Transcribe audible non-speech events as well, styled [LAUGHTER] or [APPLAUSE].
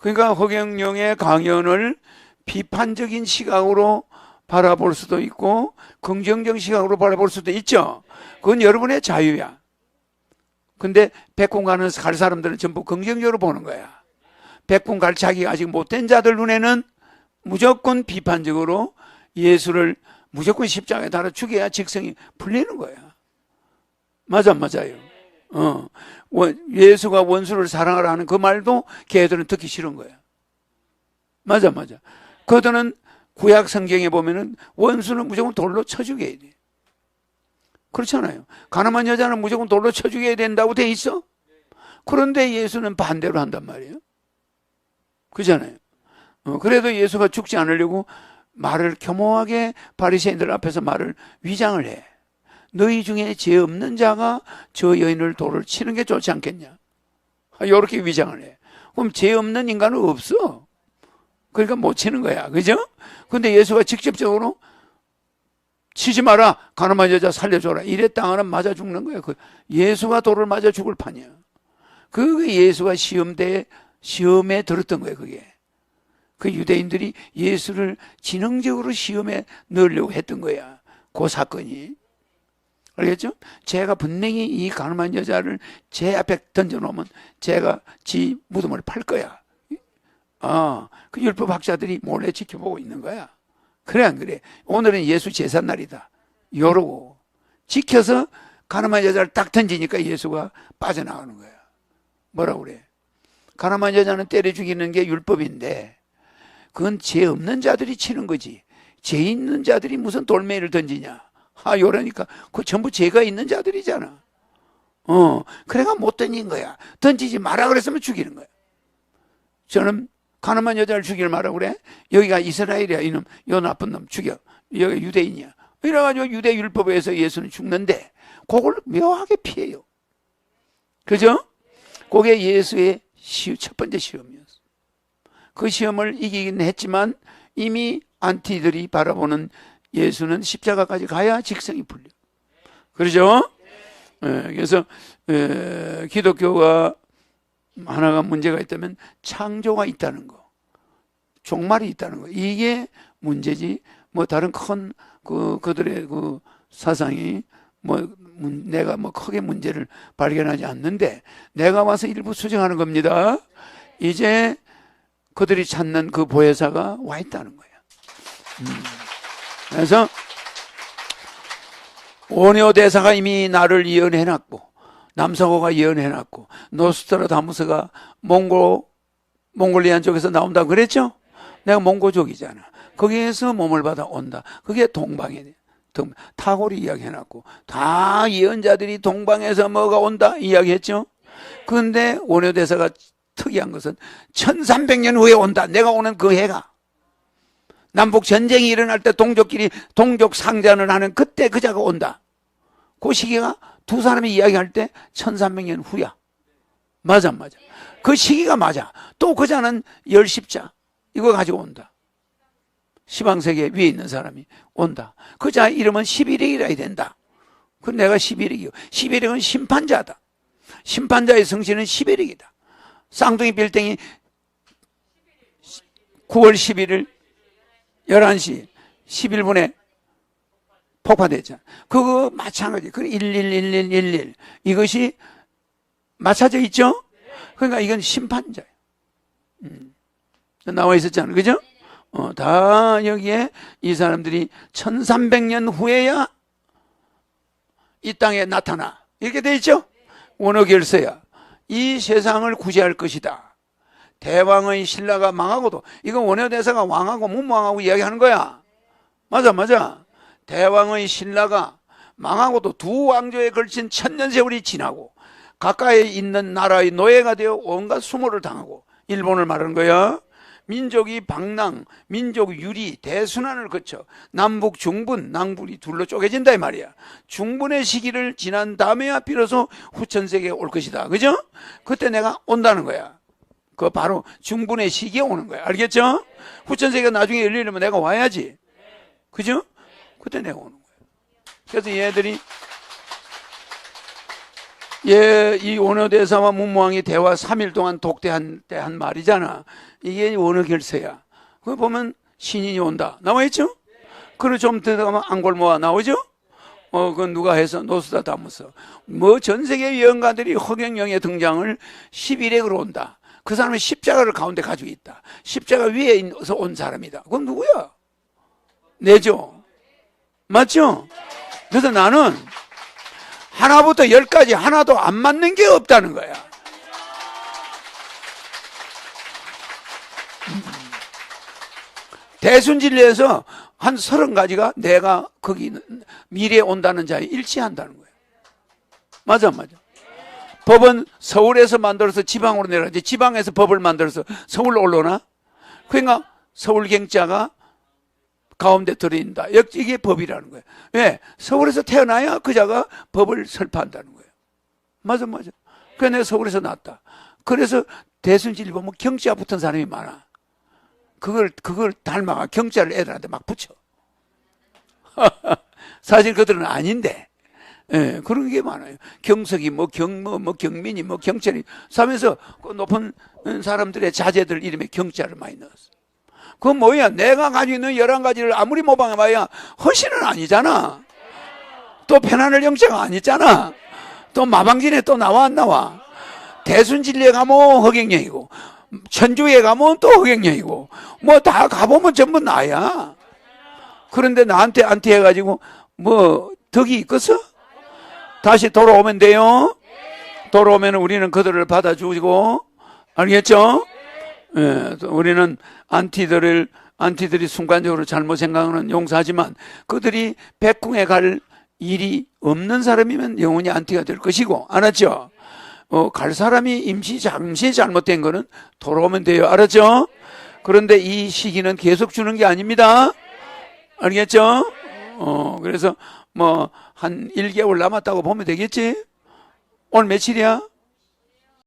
그러니까 허경영의 강연을 비판적인 시각으로 바라볼 수도 있고 긍정적 시각으로 바라볼 수도 있죠. 그건 여러분의 자유야. 근데 백군 가는 갈 사람들은 전부 긍정적으로 보는 거야. 백군 갈 자기가 아직 못된 자들 눈에는 무조건 비판적으로 예수를 무조건 십자가에 달아 죽여야 직성이 풀리는 거야. 맞아, 맞아요. 어. 원- 예수가 원수를 사랑하라 하는 그 말도 걔들은 듣기 싫은 거야. 맞아, 맞아. 그들은 구약 성경에 보면은 원수는 무조건 돌로 쳐 죽여야 돼. 그렇잖아요. 가늠한 여자는 무조건 돌로 쳐 죽여야 된다고 돼 있어? 그런데 예수는 반대로 한단 말이에요. 그잖아요. 어, 그래도 예수가 죽지 않으려고 말을 겸허하게 바리새인들 앞에서 말을 위장을 해. 너희 중에 죄 없는 자가 저 여인을 돌을 치는 게 좋지 않겠냐? 이렇게 위장을 해. 그럼 죄 없는 인간은 없어. 그러니까 못 치는 거야. 그죠? 근데 예수가 직접적으로 치지 마라. 가늠한 여자 살려줘라. 이랬다가는 맞아 죽는 거야. 그 예수가 돌을 맞아 죽을 판이야. 그게 예수가 시험대에 시험에 들었던 거예요. 그게. 그 유대인들이 예수를 지능적으로 시험에 넣으려고 했던 거야. 그 사건이. 알겠죠? 제가 분명히 이 가늠한 여자를 제 앞에 던져놓으면 제가 지 무덤을 팔 거야. 아, 그 율법 학자들이 몰래 지켜보고 있는 거야. 그래 안 그래? 오늘은 예수 제삿 날이다. 이러고 지켜서 가늠한 여자를 딱 던지니까 예수가 빠져나가는 거야. 뭐라 그래? 가늠한 여자는 때려 죽이는 게 율법인데 그건 죄 없는 자들이 치는 거지. 죄 있는 자들이 무슨 돌멩이를 던지냐? 아, 요러니까 그 전부 죄가 있는 자들이잖아. 어, 그래가 못 던진 거야. 던지지 마라 그랬으면 죽이는 거야. 저는 가늠한 여자를 죽이를 마라 그래. 여기가 이스라엘이야 이놈, 요 나쁜 놈 죽여. 여기 유대인이야. 이래가지고 유대 율법에 의해서 예수는 죽는데 그걸 묘하게 피해요. 그죠? 그게 예수의 시, 첫 번째 시험이었어. 그 시험을 이기긴 했지만 이미 안티들이 바라보는 예수는 십자가까지 가야 직성이 풀려. 그러죠? 예, 그래서 에, 기독교가 하나가 문제가 있다면 창조가 있다는 거, 종말이 있다는 거 이게 문제지. 뭐 다른 큰 그 그들의 그 사상이 뭐 문- 내가 뭐 크게 문제를 발견하지 않는데 내가 와서 일부 수정하는 겁니다. 이제 그들이 찾는 그 보혜사가 와 있다는 거야. 음. 그래서 오녀 대사가 이미 나를 예언해놨고 남사고가 예언해놨고 노스트라다무스가 몽고 몽골리안 쪽에서 나온다 고 그랬죠? 내가 몽고족이잖아. 거기에서 몸을 받아 온다. 그게 동방이네. 동- 타고리 이야기해놨고 다 예언자들이 동방에서 뭐가 온다 이야기했죠. 그런데 원효 대사가 특이한 것은 1300년 후에 온다. 내가 오는 그 해가 남북 전쟁이 일어날 때 동족끼리 동족 상전을 하는 그때 그자가 온다. 그 시기가 두 사람이 이야기할 때 1300년 후야. 맞아, 맞아. 그 시기가 맞아. 또 그자는 열십자. 이거 가지고 온다. 시방세계 위에 있는 사람이 온다. 그자 이름은 11액이라 된다. 그 내가 11액이요. 11액은 심판자다. 심판자의 성신은 11액이다. 쌍둥이 빌딩이 9월 11일 11시 11분에 폭파됐잖아. 그거 마찬가지. 그 111111 이것이 맞춰져 있죠? 그러니까 이건 심판자예요. 음. 나와 있었잖아. 그죠? 어, 다 여기에 이 사람들이 1300년 후에야 이 땅에 나타나. 이렇게 돼 있죠? 원어결서야. 이 세상을 구제할 것이다. 대왕의 신라가 망하고도 이건 원효대사가 왕하고 문왕하고 이야기하는 거야. 맞아, 맞아. 대왕의 신라가 망하고도 두 왕조에 걸친 천년 세월이 지나고 가까이 있는 나라의 노예가 되어 온갖 수모를 당하고 일본을 말하는 거야. 민족이 방랑, 민족 유리, 대순환을 거쳐 남북 중분, 낭불이 둘로 쪼개진다 이 말이야. 중분의 시기를 지난 다음에야 비로소 후천세계에 올 것이다. 그죠? 그때 내가 온다는 거야. 그 바로 중분의 시기에 오는 거야. 알겠죠? 후천세계가 나중에 열리려면 내가 와야지. 그죠? 그때 내가 오는 거야. 그래서 얘들이 예, 이 원어대사와 문무왕이 대화 3일 동안 독대한 때 한 말이잖아. 이게 원어 결세야. 그거 보면 신인이 온다. 나와있죠? 그리고 좀 들어가면 안골모아 나오죠? 어, 그건 누가 해서 노스다다무스. 뭐전 세계 여행가들이 허경영의 등장을 11액으로 온다. 그 사람은 십자가를 가운데 가지고 있다. 십자가 위에서 온 사람이다. 그건 누구야? 내죠. 맞죠? 그래서 나는 하나부터 열까지 하나도 안 맞는 게 없다는 거야. 대순진리에서 한 서른 가지가 내가 거기 미래에 온다는 자에 일치한다는 거예요. 맞아, 안 맞아. 법은 서울에서 만들어서 지방으로 내려가지 지방에서 법을 만들어서 서울로 올라오나? 그러니까 서울 경자가 가운데 들어있다. 이게 법이라는 거예요. 왜? 서울에서 태어나야 그 자가 법을 설파한다는 거예요. 맞아, 맞아. 그래, 내가 서울에서 났다. 그래서 대순진리 보면 경자 붙은 사람이 많아. 그걸, 그걸 닮아가 경자를 애들한테 막 붙여. [LAUGHS] 사실 그들은 아닌데. 예, 그런 게 많아요. 경석이 뭐 경뭐 뭐 경민이 뭐 경찰이 하면서 그 높은 사람들의 자제들 이름에 경자를 많이 넣었어. 그건 뭐야? 내가 가지고 있는 열한 가지를 아무리 모방해봐야 허신은 아니잖아. 또 편안할 영자가 아니잖아. 또 마방진에 또 나와 안 나와. 대순진리에 가면 허경영이고 천주에 가면 또 허경영이고 뭐 다 가보면 전부 나야. 그런데 나한테 안티 해가지고 뭐 덕이 있겠어? 다시 돌아오면 돼요. 돌아오면 우리는 그들을 받아주고 알겠죠? 예, 우리는 안티들을 안티들이 순간적으로 잘못 생각하는 용서하지만 그들이 백궁에 갈 일이 없는 사람이면 영원히 안티가 될 것이고 알았죠? 어, 갈 사람이 임시 잠시 잘못된 거는 돌아오면 돼요. 알았죠? 그런데 이 시기는 계속 주는 게 아닙니다. 알겠죠? 어, 그래서 뭐 한 1개월 남았다고 보면 되겠지? 오늘 며칠이야?